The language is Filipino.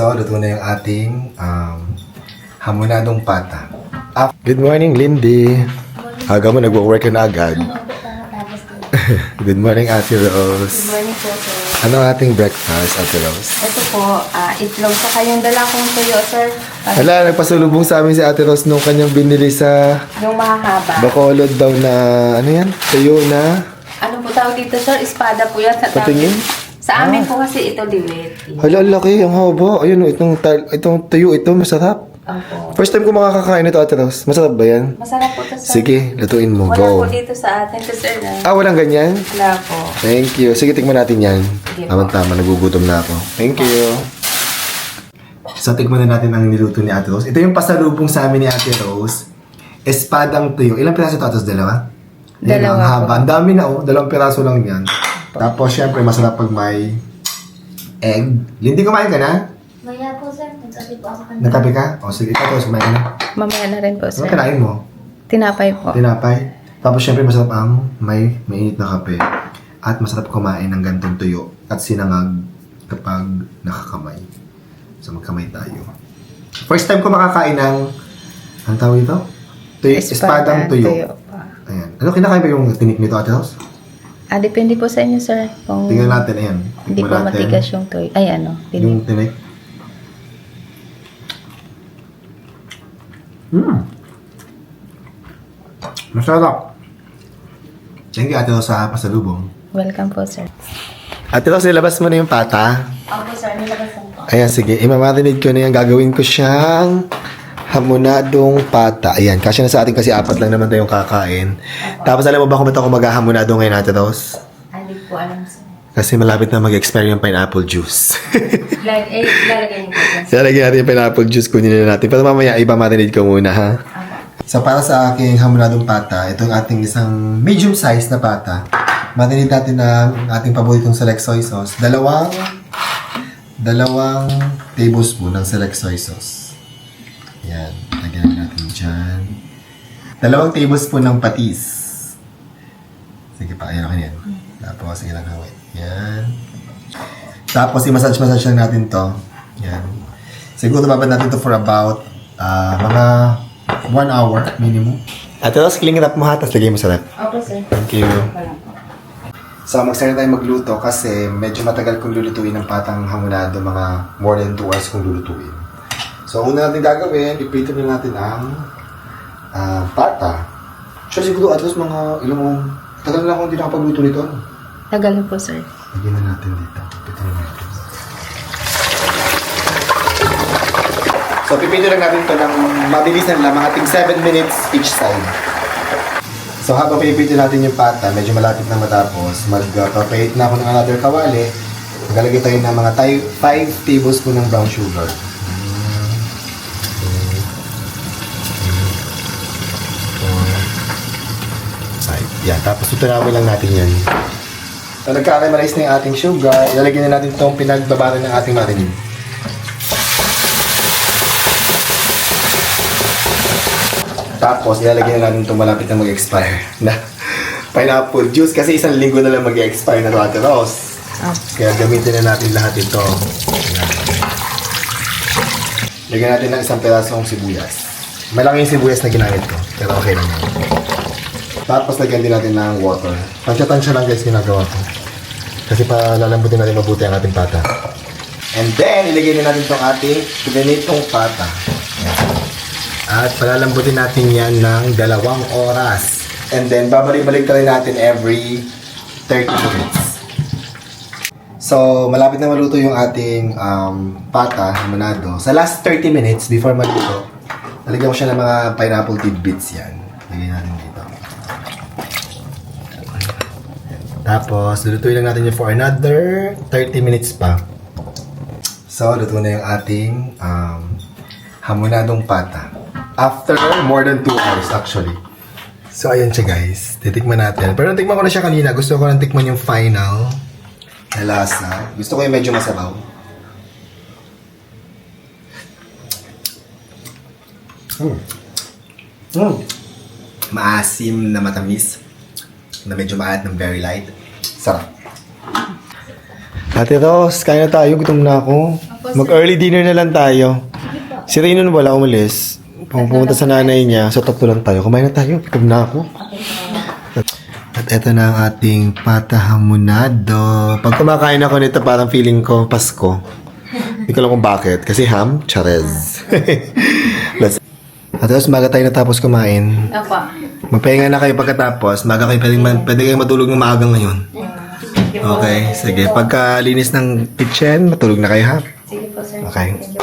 So, luto na yung ating um, hamonadong pata. Ah, good morning, Lindy. Aga mo, nag-work ka na agad. good morning, Ate Rose. Good morning po, sir. Ano ang ating breakfast, Ate Rose? Ito po, ah, itlog sa kayong dala kong tuyo, sir. Ah, Hala, nagpasulubong sa amin si Ate Rose nung kanyang binili sa yung mahahaba. Bacolod daw na, ano yan? Tuyo na. Ano po tawag dito, sir? Espada po yan. Sa Patingin? Sa amin po kasi ito liwet. Hala, ang laki, ang haba. Ayun, itong, tal- itong tuyo ito, masarap. Opo. First time ko makakakain ito, Ate Rose. Masarap ba yan? Masarap po ito, sir. Sige, lutuin mo. Wala Go. po dito sa atin, to, sir. Na. Ah, walang ganyan? Wala po. Thank you. Sige, tikman natin yan. Sige po. Tama-tama, nagugutom na ako. Thank you. So, tikman na natin ang niluto ni Ate Rose. Ito yung pasalubong sa amin ni Ate Rose. Espadang tuyo. Ilang piraso ito, Ate Rose? Dalawa? Dalawa ang haba. Ang dami na, oh. Dalawang piraso lang yan. Tapos, syempre, masarap pag may egg. Lindy, kumain ka na? Maya po sir, nagsabi po ako kanina. Nagkape ka? O, sige, ikaw, Rose, kumain ka na. Mamaya na rin po, Ano sir. kinain mo? Tinapay po. Tinapay. Tapos syempre masarap ang may mainit na kape. At masarap kumain ng gantong tuyo at sinangag kapag nakakamay. So magkamay tayo. First time ko makakain ng ang tawag ito? Tuyo, espadang tuyo. pa. Ayan. Ano kinakain ba yung tinik nito, Ate Rose? Ah, depende po sa inyo, sir. Kung Tingnan natin, ayan. hindi po matigas yung toy. Ay, ano? Hindi. Yung tinik. Hmm. Masarap. Thank you, Ate Rose, sa pasalubong. Welcome po, sir. Ate Rose, ilabas mo na yung pata. Opo, sir. Nilabasan po. Ayan, sige. Imamarinate ko na yan. Gagawin ko siyang hamonadong pata. Ayan, kasi na sa atin kasi apat lang naman tayong kakain. Tapos alam mo ba kung ba't ako maghahamonado ngayon, Ate Rose? Hindi po alam, sir. Kasi malapit na mag-expire yung pineapple juice. Eh, lalagay niyo po dyan. Kaya lagyan natin yung pineapple juice, kunin na natin. Pero mamaya, iba marinate ko muna, ha? Opo. So, para sa aking hamonadong pata, itong ating isang medium size na pata, marinate natin ang ating paboritong select soy sauce. Dalawang, dalawang tablespoon ng select soy sauce. Yan, lagyan natin dyan. Dalawang tablespoon ng patis. Sige pa, ayan ako yan. Tapos, ilang hawit. Yan. Tapos, i-massage-massage lang natin to. Yan. Siguro babad natin to for about ah, mga one hour minimum. At tapos, it up mo ha, tapos lagay mo sa rep. Opo, sir. Thank you. So, mag-start na tayo magluto kasi medyo matagal kong lulutuin ng patang hamonado, mga more than 2 hours kong lulutuin. So, ang una natin gagawin, iprito na natin ang ah, pata. So, siguro at least mga ilang, tagal na akong hindi nakapagluto nito. ano? Tagal na po, sir. Lagyan na natin dito. Pipito na natin. So, pipito lang natin ito ng mabilisan lang, mga ting 7 minutes each side. So, habang pinipito natin yung pata, medyo malapit na matapos, mag-preparate na ako ng another kawali. Maglalagay tayo ng mga 5 tablespoon ng brown sugar. Yan, tapos tutunawin lang natin yan. So, nagka-caramelize na yung ating sugar. Ilalagyan na natin itong pinagbabara ng ating marinade. Tapos, ilalagyan na natin itong malapit na mag-expire na pineapple juice kasi isang linggo na lang mag-expire na ito, Ate Rose. Oh. Kaya gamitin na natin lahat ito. Lagyan natin ng isang perasong sibuyas. Malaki yung sibuyas na ginamit ko, pero okay lang yan. Tapos lagyan din natin ng water. Tansya-tansya lang guys ginagawa ko. Kasi pa lalambutin natin mabuti ang ating pata. And then, ilagay din natin itong ating pinitong pata. At palalambutin natin yan ng dalawang oras. And then, babalik-balik rin natin every 30 minutes. So, malapit na maluto yung ating um, pata, hamonado. Sa last 30 minutes, before maluto, lalagyan ko siya ng mga pineapple tidbits yan. Lagyan natin dito. Tapos, lulutuin lang natin yun for another 30 minutes pa. So, luto na yung ating um, hamonadong pata. After more than 2 hours actually. So, ayan siya guys. Titikman natin. Pero natikman ko na siya kanina. Gusto ko lang tikman yung final na lasa. Gusto ko yung medyo masabaw. Mm. Mm. Maasim na matamis. Na medyo maalat ng very light. Sarap. Ate Ros, kaya na tayo. Gutom na ako. Mag-early dinner na lang tayo. Si Raynon wala umalis. Pumunta sa nanay niya. So, tatlo lang tayo. Kumain na tayo. Gutom na ako. At eto na ang ating pata hamonado. Pag kumakain ako nito, parang feeling ko Pasko. Hindi ko alam kung bakit. Kasi ham, charez. At tapos maga tayo natapos kumain. Opo. Magpahinga na kayo pagkatapos. Maga kayo pwedeng, man- pwede kayong matulog ng maaga ngayon. Okay, sige. Pagka linis ng kitchen, matulog na kayo ha. Sige po, sir. Okay.